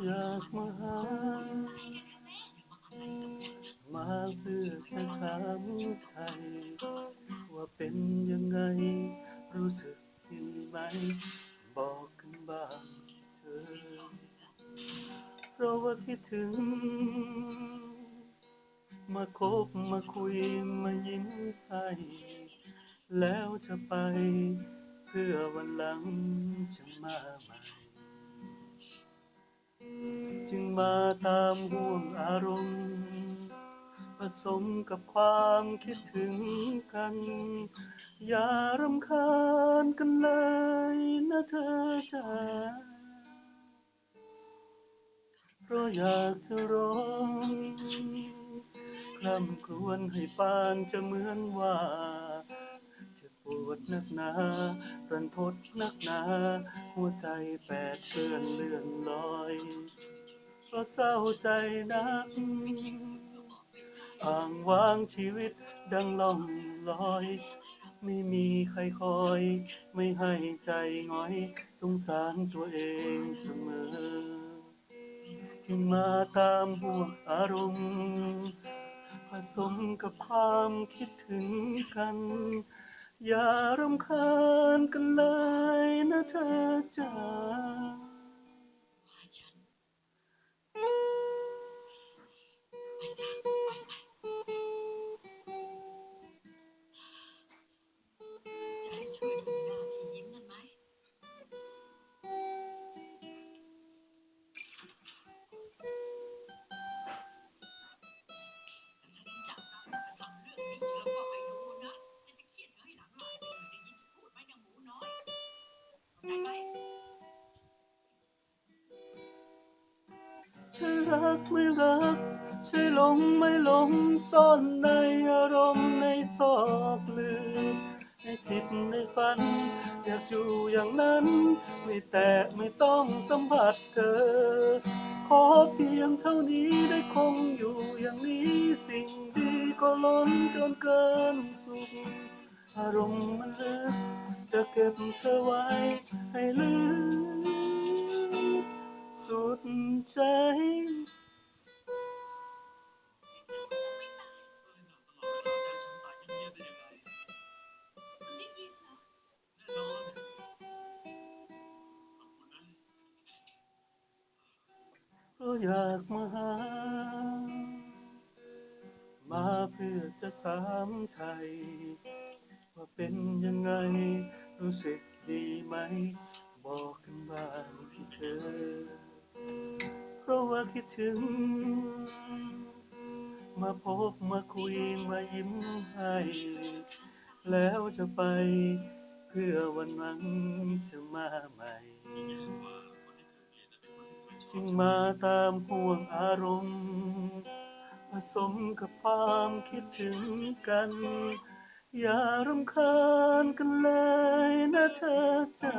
อยากมาหามาเพื่อจะถามใจว่าเป็นยังไง รู้สึกดีไหม บอกกันบ้างสิเธอ เพราะว่าคิดถึง มาคบมาคุยมายิ้มให้แล้วจะไป เพื่อวันหลังจะมาใหม่ จึงมาตามห่วงอารมณ์ ผสมกับความคิดถึงกัน อย่ารำคาญกันเลยนะเธอจ๋าเพราะอยากจะร้องคร่ำครวญให้ปานจะเหมือนว่าจะปวดนักหนารันทดนักหนา หัวใจแปดเปื้อนเลื่อนลอย เพราะเศร้าใจนักอ่างวางชีวิตดังล่องลอย ไม่มีใครคอย ไม่ให้ใจหงอย สงสารตัวเองเสมอ จึงมาตามห่วงอารมณ์ ผสมกับความคิดถึงกัน อย่ารำคาญกันเลยนะเธอจ๋า ช่รักไม่รัก ใช่หลงไม่หลงซ่อนในอารมณ์ในซอกลืมในจิตในฝัน อยากอยู่อย่างนั้น ไม่แตะไม่ต้องสัมผัสเธอ ขอเพียงเท่านี้ได้คงอยู่อย่างนี้สิ่งดีก็ล้นจนเกินสุข อารมณ์มันลึก จะเก็บเธอไว้ให้ลึก ดใจมันได้ยินเรอเพราอยากมาหา มาเพื่อจะถามไทย ว่าเป็นยังไงรู้สึกดีไหม บอกกันบ้างสิเธอ ว่าคิดถึง มาพบมาคุยมายิ้มให้ แล้วจะไปเพื่อวันนั้นจะมาใหม่ จึงมาตามห่วงอารมณ์ผสมกับความคิดถึงกัน อย่ารำคาญกันเลยนะเธอจ๋า